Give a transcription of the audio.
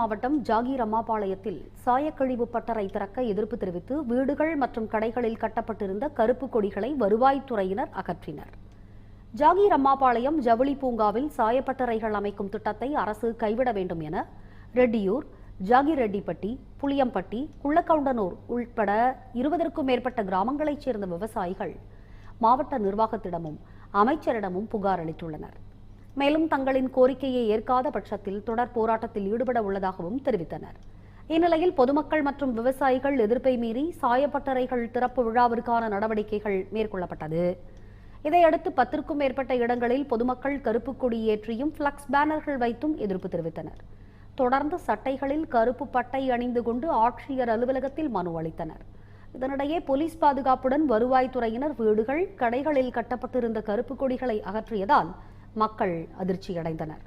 மாவட்டம் ஜாகீர் அம்மாபாளையத்தில் சாயக்கழிவு பட்டறை திறக்க எதிர்ப்பு தெரிவித்து வீடுகள் மற்றும் கடைகளில் கட்டப்பட்டிருந்த கருப்பு கொடிகளை வருவாய்த்துறையினர் அகற்றினர். ஜாகீர் அம்மாபாளையம் ஜவுளி பூங்காவில் சாயப்பட்டறைகள் அமைக்கும் திட்டத்தை அரசு கைவிட வேண்டும் என ரெட்டியூர் ஜாகீர் ரெட்டிப்பட்டி புளியம்பட்டி குள்ளக்கவுண்டனூர் உள்பட இருபதற்கும் மேற்பட்ட கிராமங்களைச் சேர்ந்த விவசாயிகள் மாவட்ட நிர்வாகத்திடமும் அமைச்சரிடமும் புகார் அளித்துள்ளனர். மேலும் தங்களின் கோரிக்கையை ஏற்காத பட்சத்தில் தொடர் போராட்டத்தில் ஈடுபட உள்ளதாகவும் தெரிவித்தனர். இந்நிலையில் பொதுமக்கள் மற்றும் விவசாயிகள் எதிர்ப்பை மீறி சாயப்பட்டறைகள் திறப்பு விழாவிற்கான நடவடிக்கைகள் மேற்கொள்ளப்பட்டது. இதையடுத்து பத்திற்கும் மேற்பட்ட இடங்களில் பொதுமக்கள் கருப்பு கொடி ஏற்றியும் பிளக்ஸ் பேனர்கள் வைத்தும் எதிர்ப்பு தெரிவித்தனர். தொடர்ந்து சட்டைகளில் கருப்பு பட்டை அணிந்து கொண்டு ஆட்சியர் அலுவலகத்தில் மனு அளித்தனர். இதனிடையே போலீஸ் பாதுகாப்புடன் வருவாய்த்துறையினர் வீடுகள் கடைகளில் கட்டப்பட்டிருந்த கருப்பு கொடிகளை அகற்றியதால் மக்கள் அதிர்ச்சியடைந்தனர்.